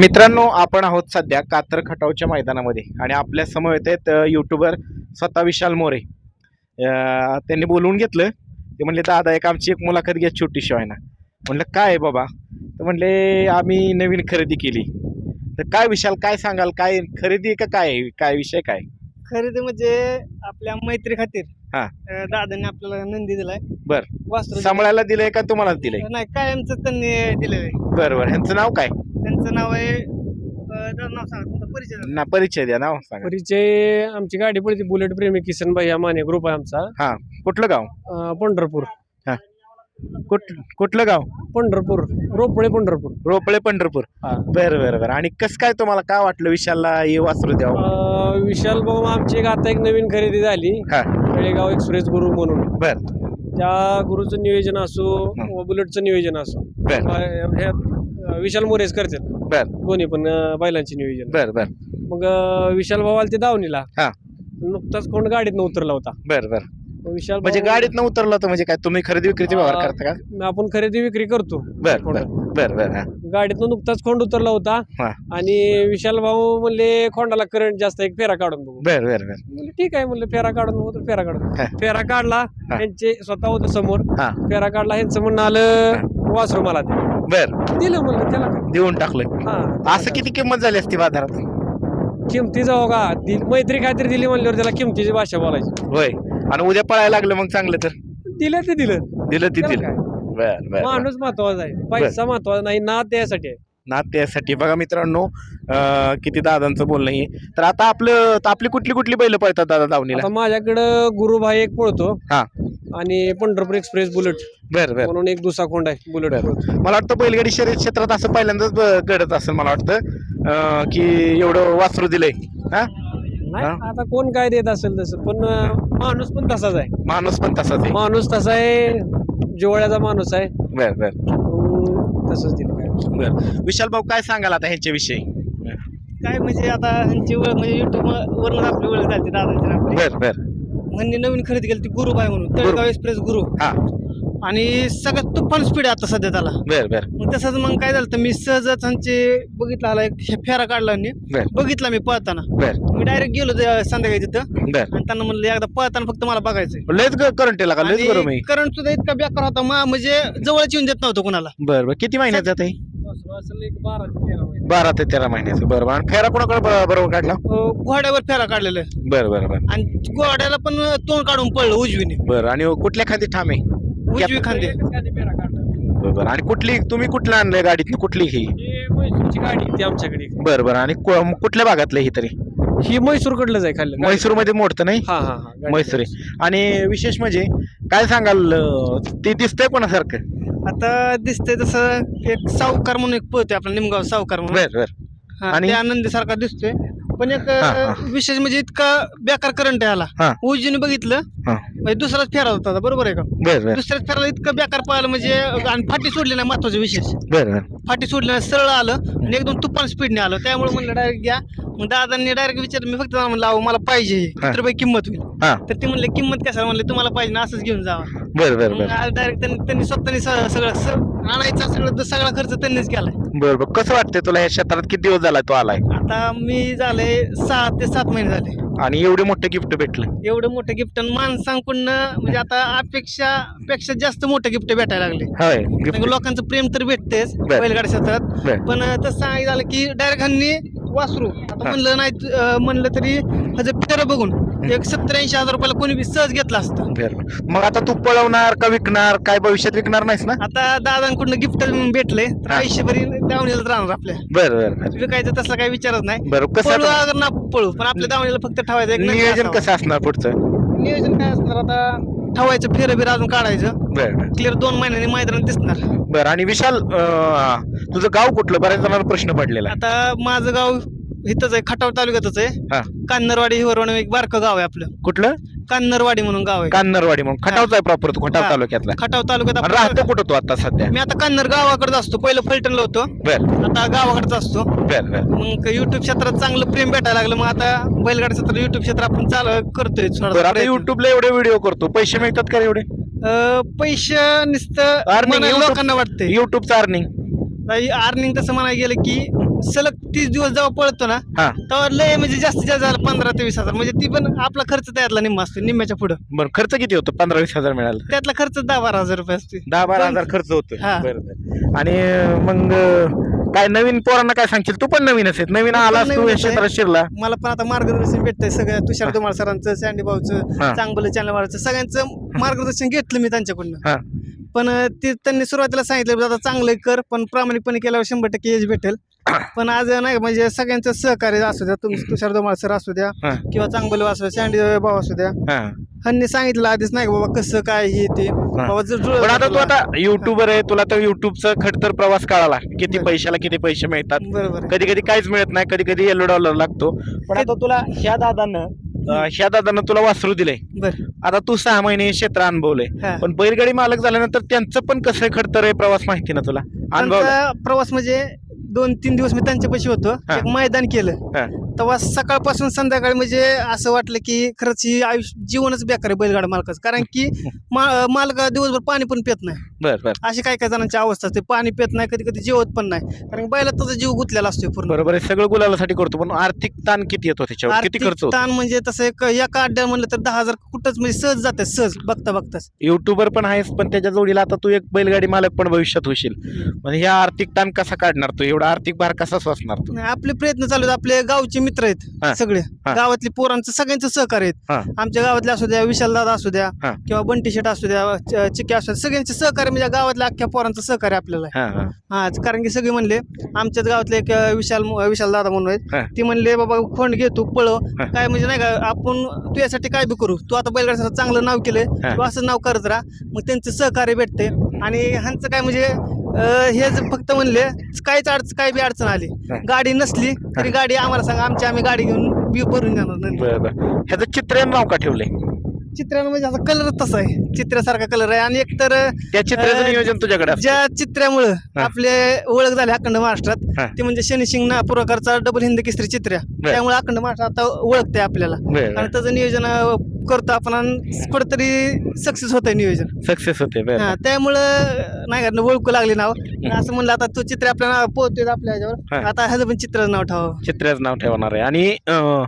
मित्रांनो आपण आहोत सध्या कातर खटावच्या मैदानामध्ये आणि आपल्यासमोर येत आहेत युट्यूबर स्वतः विशाल मोरे. त्यांनी बोलवून घेतलं. ते म्हणले दादा एक आमची एक मुलाखत घ्या छोटीशी आहे ना म्हणलं काय आहे बाबा? तर म्हणले आम्ही नवीन खरेदी केली. तर काय विशाल काय सांगाल? काय खरेदी का काय आहे? काय विषय काय? खरेदी म्हणजे आपल्या मैत्री खातीर. हा. दादांनी आपल्याला नंदी दिलाय. बर. वासरू सांभाळायला दिलंय का तुम्हाला दिलंय? नाही कायमच त्यांनी दिलेलं आहे बरं बरं. ह्यांचं नाव काय? त्यांचं नाव आहे अं, दादा नाव सांगा तुमचा परिचय द्या. ना परिचय द्या नाव सांगा. परिचय आमची गाडी पडते बुलेट प्रेमी किसन भाई हा माने ग्रुप आहे आमचा. कुठलं गाव? अं, पंढरपूर. कुठ कुठलं गाव? पंढरपूर रोपळे पंढरपूर. रोपळे पंढरपूर. हा. बरं बरं बरं. आणि कसं काय तुम्हाला काय वाटलं विशालला हे वासरू द्यावं? अं, विशाल भाऊ आमची एक आता एक नवीन खरेदी झाली. हा. तळेगाव एक्सप्रेस गुरु म्हणून. बर. त्या गुरुचं नियोजन असो हं. व बुलेटचं नियोजन असो. बर. अं, हे, विशाल मोरेच करतात. बर. दोन्ही पण अं, बैलांचे नियोजन. बर बर. मग अं, विशाल भाऊ आले ते दावणीला. हा. नुकताच कोण गाडीत उतरला होता. बर बर. मग विशाल म्हणजे भाऊ- गाडीत न उतरलं तर म्हणजे काय तुम्ही खरेदी विक्रीचे व्यवहार करता का? आपण खरेदी विक्री करतो. बर बर बर बर हा. गाडीतनं नुकताच खोंड उतरला होता? हा. आणि विशाल भाऊ म्हणले खोंडाला करंट जास्त एक फेरा काढून बघू. बर बर बर. म्हणले ठीक आहे म्हणलं फेरा काढून बघू तर फेरा काढून. फेरा काढला त्यांचे स्वतः होतं समोर. हा. फेरा काढला ह्यांचं म्हणणं आलं वासरू मला दे. बर. दिलं म्हणलं त्याला काय. देऊन टाकलं हा असं किती किंमत झाली असती बाजारात? किमती जाऊ का मैत्री खात्री दिली म्हणल्यावर त्याला किमतीची भाषा बोलायची. होय. आणि उद्या पळायला लागलं मग चांगलं तर? दिलं ते दिलं. दिलं ती त्याला दिलं. काय. बर बर बर. माणूस महत्त्वाचा आहे. पैसा महत्त्वाचा नाही ना त्यासाठी आहे. ना त्यासाठी. बघा मित्रांनो अं, किती दादांचं बोलणं आहे तर आता आपलं तर आपली कुठली कुठली बैल पळतात दादा दावणीला आता माझ्याकडं गुरुभाई एक पळतो. हा. आणि पंढरपूर एक्सप्रेस बुलेट. बर बर. म्हणून एक दुसरा खोंड आहे बुलेट बरं. मला वाटतं बैलगाडी शर्यत क्षेत्रात असं पहिल्यांदाच ब- घडत असेल मला वाटतं. अं, की एवढं वासरू दिलंय. हा? नाही हा? आता कोण काय देत असेल तसं पण अं, माणूस पण तसाच आहे. माणूस पण तसाच आहे. माणूस तसा आहे जिवळ्याचा माणूस आहे. बर बर. म्हणून तसंच दिलं बर. विशाल भाऊ काय सांगाल आता ह्याच्याविषयी? काय म्हणजे आता ह्यांची ओळख म्हणजे युट्यूब वरनं आपली ओळख झाली दादांची बर बर. ह्यांनी नवीन खरेदी केली ती गुरुबाई म्हणून तळेगाव एक्सप्रेस गुरु. हा. आणि सगळ्यात तुफान स्पीड आहे आता सध्या त्याला. बर बर. मग तसंच मग काय झालं तर मी सहजच ह्यांचे बघितला आला एक फेरा काढला. बर. बघितला मी पळताना. बर. मी डायरेक्ट गेलो संध्याकाळी तिथं. बर. आणि त्यांना म्हणलं एकदा पळताना फक्त मला बघायचंय. लयच करंट का? लयच गरम आहे. करंट सुद्धा इतका बेकार होता मा- म्हणजे जवळच येऊन देत नव्हतं कुणाला. बर बर. किती महिन्यात जात आहे असेल एक बारा ते तेरा महिने. बारा ते तेरा महिन्याचं. बरं बरं. आणि फेरा कोणाकडे ब- बरोबर काढला? अं, घोड्यावर फेरा काढलेला बरं बरं बरं. आणि घोड्याला पण तोंड काढून पडलं उजवीने. बरं आणि कुठल्या खाली ठाम आहे? उजवी खांदे. एकच गाडी फेरा काढला. बरं बरं. आणि कुठली तुम्ही कुठलं आणलंय गाडीत कुठली ही? ही म्हैसूरची गाडी आहे ती आमच्याकडे. बरं बरं. आणि कु- कुठल्या भागातलं ही तरी? ही म्हैसूरकडलं आहे खाल्लं म्हैसूरमध्ये मोडतं नाही? हा हा हा. गाडी. म्हैसूर आहे. आणि विशेष म्हणजे काय सांगाल अं, ते दिसतंय कोणासारखं? आता दिसतंय तसं एक सावकार म्हणून एक पळतोय आपला निमगाव सावकार म्हणून. बर बर. हा, आणि- ते आनंदी सारखा दिसतोय. पण एक हा, हा. विशेष म्हणजे इतका बेकार करंट आहे हा. आला उजवीने बघितलं हा. म्हणजे दुसराच फेरा होता आता, बरोबर आहे का? बर बर. दुसऱ्याच फेराला इतकं बेकार पळालं म्हणजे आणि फाटी सोडली नाही महत्वाचं विशेष. बर बर. फाटी सोडली नाही सरळ आलं आणि एकदम तुफान स्पीडने आलं. त्यामुळे म्हणलं डायरेक्ट घ्या मग दादांनी डायरेक्ट विचारलं मी फक्त म्हणलं अहो मला पाहिजे हे. किती रुपये किंमत होईल? हा. तर ते म्हणले किंमत कशाला? म्हणले तुम्हाला पाहिजे ना असंच घेऊन जावा. बर बर बर. डायरेक्ट त्यांनी त्यांनी स्वतःनी स- सगळं स- आणायचा सगळं सगळा खर्च त्यांनीच केलाय. बर बर. कसं वाटतंय तुला या क्षेत्रात? किती दिवस झाला तो आलाय? आता मी झाले सहा ते सात महिने झाले. आणि एवढे मोठे गिफ्ट भेटलं. एवढं मोठं गिफ्ट माणसांकडून म्हणजे आता अपेक्षा पेक्षा जास्त मोठं गिफ्ट भेटायला लागले. होय म्हणजे लोकांचं प्रेम तर भेटतेच बर. बैलगाडी क्षेत्रात. बर. पण तसं सांगायचं झालं की डायरेक्ट ह्यांनी वासरू. आता. म्हणलं नाही अं, म्हणलं तरी ह्याचं फेरं बघून एक सत्तर ऐंशी हजार रुपयाला कोणी बी सहज घेतला असतं. बर. मग आता तू पळवणार का विकणार? काय भविष्यात विकणार नाहीस ना? आता दादांकडून गिफ्ट भेटलंय तर हा. आयुष्यभरी दावणीला राहणार आपल्या. बर बर बर. विकायचं तसला काही विचारच नाही. बर कसं पळू आता? अगर ना पळू पण आपल्या दावणीला फक्त ठेवायचं एक नियोजन असावं. कसं असणार पुढचं? नियोजन काय असणार आता? ठेवायचं फेरं बिर अजून काढायचं. बर बर. क्लिअर दोन महिन्यांनी मैदानात दिसणार. बर आणि विशाल अं, तुझं गाव कुठलं? बऱ्याच जणांना प्रश्न पडलेला. आता माझं गाव इथंच आहे खटाव तालुक्यातच हा. आहे कान्नरवाडी हिवरवण एक बारकं गाव आहे आपलं. कुठलं? कान्नरवाडी म्हणून गाव आहे. कान्नरवाडी म्हणून. खटावचा आहे प्रॉपर तू खटाव हा. तालुक्यातला. खटाव तालुक्यात आणि राहतो कुठं तू आता सध्या? मी आता कान्नर गावाकडे असतो. पहिलं फलटणला होतो. बर. आता गावाकडेच असतो. बर बर. मग युट्यूब क्षेत्रात चांगलं प्रेम भेटायला लागलं. मग आता बैलगाडी क्षेत्रात युट्यूब क्षेत्र आपण चालू करतोय थोडा बरं आता प्रयत्न. युट्यूबला एवढे व्हिडिओ करतो. पैसे मिळतात का एवढे? अं, पैसे नुसतं Earning, मनाला YouTube- लोकांना वाटतंय. युट्यूबचं अर्निंग अर्निंग तसं म्हणायला गेलं की सलग तीस दिवस जेव्हा पळतो ना हा. तेव्हा लय म्हणजे जास्तीत जास्त झालं पंधरा ते वीस हजार. म्हणजे ती पण आपला खर्च त्यातला निम्मा असतो निम्म्याच्या पुढं. बरं खर्च किती होतो? पंधरा वीस हजार मिळाला त्यातला खर्च दहा बारा हजार रुपये असतो दहा बारा पण- हजार खर्च होतो हा. बरं बरं. आणि मग अं, काय नवीन पोरांना काय सांगशील? तू पण नवीन असेल नवीन पण आलास तू या आहे. क्षेत्रात शिरला. मला पण आता मार्गदर्शन भेटतंय सगळ्या तुषार धुमाळ सरांचं सँडी भाऊचं. चांगलं चॅनल वाढायचं सगळ्यांचं मार्गदर्शन घेतलं मी त्यांच्याकडनं. हा. पण अं, ते त्यांनी सुरुवातीला सांगितलं आता चांगलं कर. पण प्रामाणिकपणे केल्यावर शंभर टक्के यश भेटेल. पण आज नाही का, म्हणजे सगळ्यांचं सहकार्य असू द्या तुम तुषार धुमाळ सर असू द्या हा. किंवा चांगलं असू द्या सँडी भाऊ असू द्या. हा. ह्यांनी सांगितलं आधीच नाही का बाबा कसं काय हे ते. बाबा जर जुळलं पण आता तू आता युट्यूबर आहे तुला तर युट्यूबचा खडतर प्रवास कळाला. किती. पैशाला किती पैसे मिळतात. बरोबर आहे. कधी कधी काहीच मिळत नाही कधी कधी येलो डॉलर लागतो. पण आता तुला ह्या दादानं अं, ह्या दादानं तुला वासरू दिलंय. बरं. आता तू सहा महिने हे क्षेत्र अनुभवलंय. हा. पण बैलगाडी मालक झाल्यानंतर त्यांचं पण कसं खडतर आहे प्रवास माहिती ना तुला? अनुभव त्यांचा प्रवास म्हणजे दोन तीन दिवस मी त्यांच्या पैसे होतो. एक मैदान केलं हा. तेव्हा सकाळपासून संध्याकाळी म्हणजे असं वाटलं की खरंच ही आयुष्य जीवनच बेकार आहे बैलगाडा मालकाचं कारण की मा- मालक दिवसभर पाणी पण पित नाही बर बर. अशी काय काय जणांची अवस्था असते. पाणी पित नाही कधी कधी जेवत पण नाही. कारण की बैलात त्याचा जीव गुंतलेला असतो पूर्ण. बरोबर आहे. सगळं गुलालासाठी करतो पण आर्थिक ताण किती येतो त्याच्यावर? किती आर्थिक खर्च होतो? ताण म्हणजे तसं एक एका अड्ड्या म्हणलं तर दहा हजार कुठंच म्हणजे सहज जाते सहज बघता बघताच. युट्यूबर पण आहेस पण त्याच्या जोडीला आता तू एक बैलगाडी मालक पण भविष्यात होशील. म्हणजे ह्या आर्थिक ताण कसा काढणार तू? एवढा आर्थिक भार कसा सोसणार तू? नाही, आपले प्रयत्न चालू आहेत. आपले गावचे मित्र हा. आहेत सगळे. हा. गावातले पोरांचं सगळ्यांचं सहकार्य हा. आहेत आमच्या गावातले असू द्या विशाल दादा असू द्या हा. किंवा बंटी शेट असू द्या च- चिक्की असू द्या सगळ्यांचे सहकार्य म्हणजे गावातल्या अख्ख्या पोरांचं सहकार्य आपल्याला आहे. हा हा. हा कारण की सगळे म्हणले आमच्याच गावातले एक अं, विशाल विशाल दादा म्हणून हा. आहेत ती म्हणले बाबा खोंड घे तू पळव हा. काय म्हणजे नाही का आपण तू यासाठी काय बी करू. तू आता बैलगाड्यासाठी चांगलं नाव केलंय. हा. तू असं नाव करत राहा. मग त्यांचं सहकार्य भेटते आणि ह्यांचं काय म्हणजे अं, हे फक्त म्हणले काहीच अडचण काही बी अडचण आली हा. गाडी नसली तरी गाडी आम्हाला सांगा आमची आम्ही गाडी घेऊन बी भरून जाणार नंतर बर बर. ह्याचं चित्र नाव का ठेवलंय? चित्रानं म्हणजे असा कलर तसा आहे. चित्रासारखा कलर आहे. आणि एकतर त्या चित्राचं अं, नियोजन तुझ्याकडे असतं. ज्या चित्रामुळं आपले ओळख झाली अखंड महाराष्ट्रात हा. ते म्हणजे शनिसिंग ना पुरकारचा डबल हिंद केसरी चित्र्या त्यामुळे अखंड महाराष्ट्र आता ओळखते आपल्याला. बर. आणि त्याचं नियोजन अं, करतो आपण आणि कुठेतरी सक्सेस होत आहे नियोजन. सक्सेस होते बर. हा, त्यामुळं नाही का ओळखू लागले नाव. असं म्हणलं आता तो चित्र आपल्याला पोहतोय आपल्या ह्याच्यावर. हा. आता ह्याचं पण चित्र नाव ठेवावं. चित्राचं नाव ठेवणार आहे. आणि अं,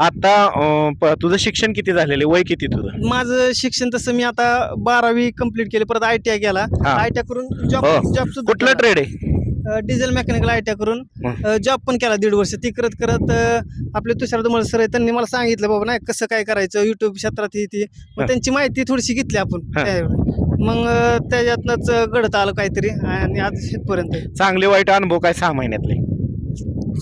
आता अं, प- तुझं शिक्षण किती झालेलं आहे? वय किती तुझं? माझं शिक्षण तसं मी आता बारावी कंप्लीट केली. परत आय टी आय केला. हा. आय टी आय करून जॉब हो. जॉब सुद्धा कुठलं ट्रेड आहे? Diesel mechanical I T I करून. जॉब पण केला दीड वर्ष ती करत करत आपले तुषार दुमळ सर आहे त्यांनी मला सांगितलं बाबा नाही कसं काय करायचं युट्यूब क्षेत्रात ही ती मग. त्यांची माहिती थोडीशी घेतली आपण. मग त्याच्यातनंच घडत आलं काहीतरी आणि आज शेतपर्यंत. चांगले वाईट अनुभव काय सहा महिन्यातले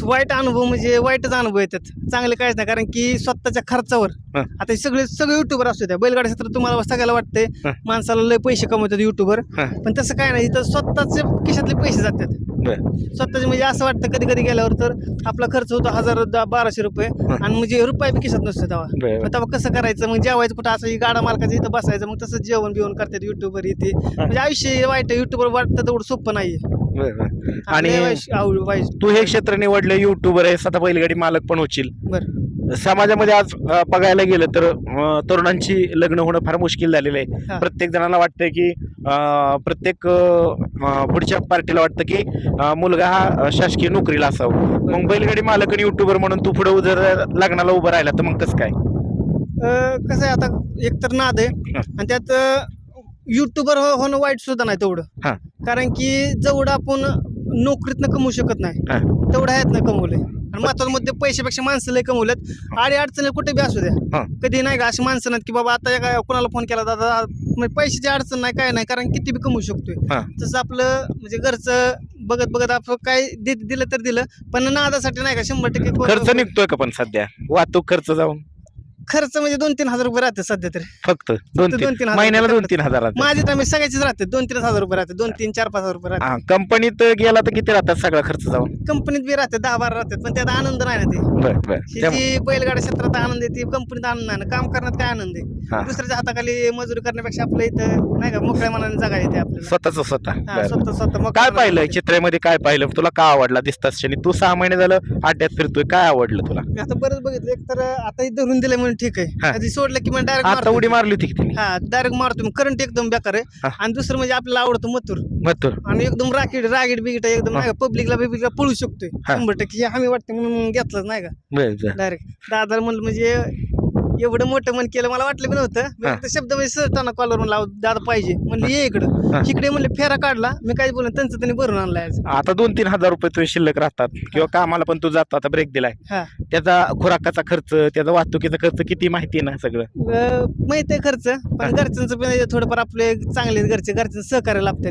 वाईट अनुभव म्हणजे वाईटच अनुभव येतात चांगले काहीच नाही कारण की स्वतःच्या खर्चावर हं. आता हे सगळे सगळे युट्यूबर असू द्या बैलगाडी क्षेत्रात तुम्हाला सगळ्याला वाटते हं. माणसाला लय पैसे कमवतात युट्यूबर हं. पण तसं काय नाही इथं स्वतःचे खिशातले पैसे जातात स्वतःचे म्हणजे असं वाटतं कधी कधी गेल्यावर तर आपला खर्च होतो हजार दा- बाराशे रुपये. आणि म्हणजे रुपये बी खिशात नसतो तेव्हा. बर मग तेव्हा कसं करायचं? मग जेवायचं कुठं? असं ही गाडा मालकाचं इथं बसायचं. मग तसं जेवण बिवण करतात युट्यूबर इथे. म्हणजे आयुष्य वाईट युट्यूबर वाटतं तेवढं सोपं बर बर. आणि तू हे क्षेत्र निवडलं युट्यूबर आहे आता बैलगाडी मालक पण होशील. बरं. समाजामध्ये आज अं, बघायला गेलं तर अं, तरुणांची लग्न होणं फार मुश्किल झालेलं आहे हा. प्रत्येक जणाला वाटतंय की अं, प्रत्येक अं, अं, पुढच्या पार्टीला वाटतं की अं, मुलगा हा अं, शासकीय नोकरीला असावं मग बैलगाडी मालक आणि युट्यूबर म्हणून तू पुढे जर लग्नाला उभं राहिला तर मग कसं काय अं, कसं आहे आता एकतर नाद आहे हा. आणि त्यात युट्यूबर होणं वाईट सुद्धा नाही तेवढं हा. कारण की जेवढं आपण नोकरीतनं कमवू शकत नाही हा. तेवढं ह्यातनं कमवलंय आणि महत्वाचं मध्ये पैशापेक्षा माणसं लय कमवलेत. आडी अडचणी कुठे बी असू. द्या. कधी नाही का अशी माणसं नाहीत की बाबा आता एका कोणाला फोन केला दादा म्हणजे पैशाची अडचण नाही काय नाही कारण किती बी कमवू शकतोय. तसं आपलं म्हणजे घरचं बघत बघत आपण काय दिलं तर दिलं पण नादासाठी नाही का शंभर टक्के खर्च निघतोय का पण सध्या? वाहतूक खर्च जाऊन. खर्च म्हणजे दोन तीन हजार रुपये राहते सध्या तरी. फक्त दोन दोन तीन तीन हजार महिन्याला दोन तीन हजारात माझी तर मी सगळ्याचीच राहते. दोन तीन हजार रुपये राहते. दोन तीन चार पाच हजार रुपये राहते. हा कंपनीत गेला तर किती राहतात सगळा खर्च जाऊन? कंपनीत बी राहते दहा बारा राहतात पण त्यात आनंद नाही ना ते. बर बर. बैलगाड्या क्षेत्रात आनंद आहे ती कंपनीत आनंद नाही. ना काम करण्यात काय आनंद हा. आहे दुसऱ्याच्या हाताखाली मजुरी करण्यापेक्षा आपल्या इथं नाही का मोकळ्या मनाने जगा येते आपल्याला. स्वतःच स्वतः. हा, बर. स्वतः स्वतः मोकळ्या काय पाहिलं. चित्रामध्ये? काय पाहिलं? तुला का आवडला दिसतात क्षणी? तू सहा महिने झालं अड्ड्यात फिरतोय काय आवडलं तुला? मी आता बरंच बघितलं. एक तर आता हे धरून दिलंय म्हणून ठीक हा. आहे आधी सोडलं की मग डायरेक्ट आता उडी मारली होती की तिने हा डायरेक्ट मारतो मी करंट एकदम बेकार आहे. आणि दुसरं म्हणजे आपल्याला आवडतं मथुर. मथुर. आणि एकदम राकीड रागीड बिगीट एकदम. नाही का पब्लिकला बिब्लिकला पळू शकतोय. हा. शंभर टक्के हे हमी वाटते म्हणून घेतलंच नाही का. बर बर. डायरेक्ट दादा म्हणलं म्हणजे एवढं मोठं मन केलं मला वाटलं बी नव्हतं मी. फक्त शब्द म्हणजे कॉलवर म्हणला दादा पाहिजे म्हणलं ये. इकडं इकडे म्हणले फेरा काढला मी काय बोलून त्यांचं त्यांनी भरून आणलाय. आता दोन तीन हजार रुपये तुझे शिल्लक राहतात किंवा कामाला पण तू जातो आता ब्रेक दिलाय. त्याचा खुराकाचा खर्च त्याचा वाहतुकीचा खर्च किती माहिती आहे ना सगळं माहीत आहे खर्च. पण घरच्यांचं पण थोडंफार आपले चांगले घरचे घरच्यांचं सहकार्य लाभतंय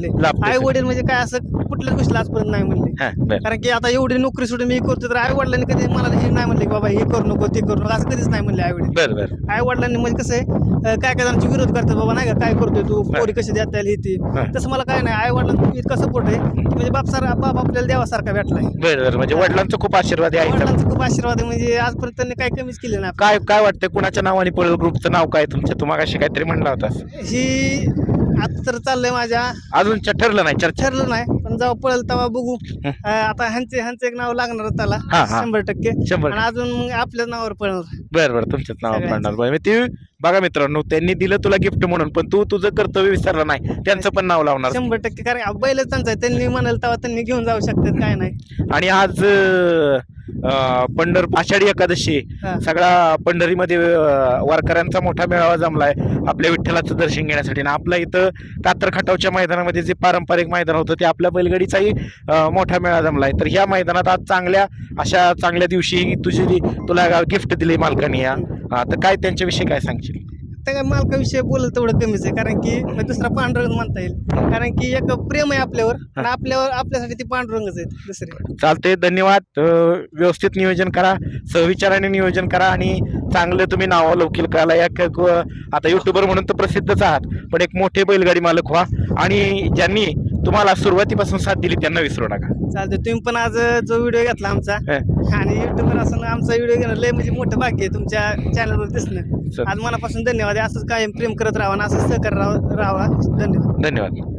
आई वडील म्हणजे काय असं कुठल्याच गोष्टीला आजपर्यंत नाही म्हणले. हा, बर. कारण की आता एवढी नोकरी सोडून मी करतो तर आई वडिलांनी कधी मला हे नाही म्हणले की बाबा हे करू नको ते करू नको असं कधीच नाही म्हणले आई वडील. बर बर. आई वडिलांनी म्हणजे कसं आहे काय काय जणांची विरोध करतात बाबा नाही का काय करतोय तू. पोरी कशी देता येईल हे ती. तसं मला काय नाही आई वडिलांचा इतका सपोर्ट आहे की म्हणजे बाप सारा बाप आपल्याला देवासारखा भेटलाय. बर बर. म्हणजे वडिलांचा खूप आशीर्वाद आहे आईचा. वडिलांचा खूप आशीर्वाद आहे म्हणजे आजपर्यंत त्यांनी काही कमीच केलं नाही काय काय वाटतं कुणाच्या नावाने पळेल ग्रुपचं नाव काय तुमच्या तुम्हाला अशी काहीतरी म्हणला होता. ही आता तर चाललंय माझ्या. अजून च- ठरलं नाही चर्चा. ठरलं नाही. पण जेव्हा पळेल तेव्हा बघू. अं, आता ह्यांचे ह्यांचं एक नाव लागणार त्याला हा, हा. शंभर टक्के शंभर आणि अजून मग आपल्याच नावावर पळणार बर बर तुमच्याच नाव सगळ्यांचं. पडणार बरं. ते बघा मित्रांनो त्यांनी दिलं तुला गिफ्ट म्हणून पण तू तुझं कर्तव्य विसरलं नाही. त्यांचं पण नाव लावणार. शंभर टक्के कारण बैलच त्यांचा आहे. त्यांनी म्हणाल तेव्हा त्यांनी घेऊन जाऊ शकतात काय नाही. आणि आज अं, पंढर आषाढी एकादशी आहे. हा. सगळा पंढरीमध्ये अं, वारकऱ्यांचा मोठा मेळावा जमलाय आपल्या विठ्ठलाचं दर्शन घेण्यासाठी. आणि आपल्या इथं कातर खटावच्या मैदानामध्ये जे पारंपरिक मैदान होतं ते आपल्या बैलगाडीचाही अं, मोठा मेळा जमलाय. तर ह्या मैदानात आज चांगल्या अशा चांगल्या दिवशी तुझी जी- तुला गिफ्ट दिली मालकाने या. हा, तर काय त्यांच्याविषयी काय सांगशील? मालकाविषयी बोललं तेवढं कमीच आहे कारण की मग दुसरा पांडुरंग म्हणता येईल. कारण की एक प्रेम आहे आपल्यावर आणि आपल्यावर आपल्यासाठी ती पांडुरंगच आहेत दुसरे. चालते धन्यवाद. अं, व्यवस्थित नियोजन करा सहविचाराने नियोजन करा आणि चांगलं तुम्ही नाव लवकील करायला या क- क- आता युट्यूबर म्हणून तर प्रसिद्धच आहात पण एक मोठे बैलगाडी मालक व्हा. आणि ज्यांनी तुम्हाला सुरुवातीपासून साथ दिली त्यांना विसरू नका. चालतंय तुम्ही पण आज जो व्हिडिओ घेतला आमचा हं. आणि युट्यूबवर असं आमचा व्हिडिओ घेणं लय म्हणजे मोठं भाग्य आहे तुमच्या चॅनलवर दिसणं. आज मनापासून धन्यवाद आहे. असंच कायम प्रेम करत राहा आणि असंच सहकार राहा राहावा धन्यवाद. धन्यवाद.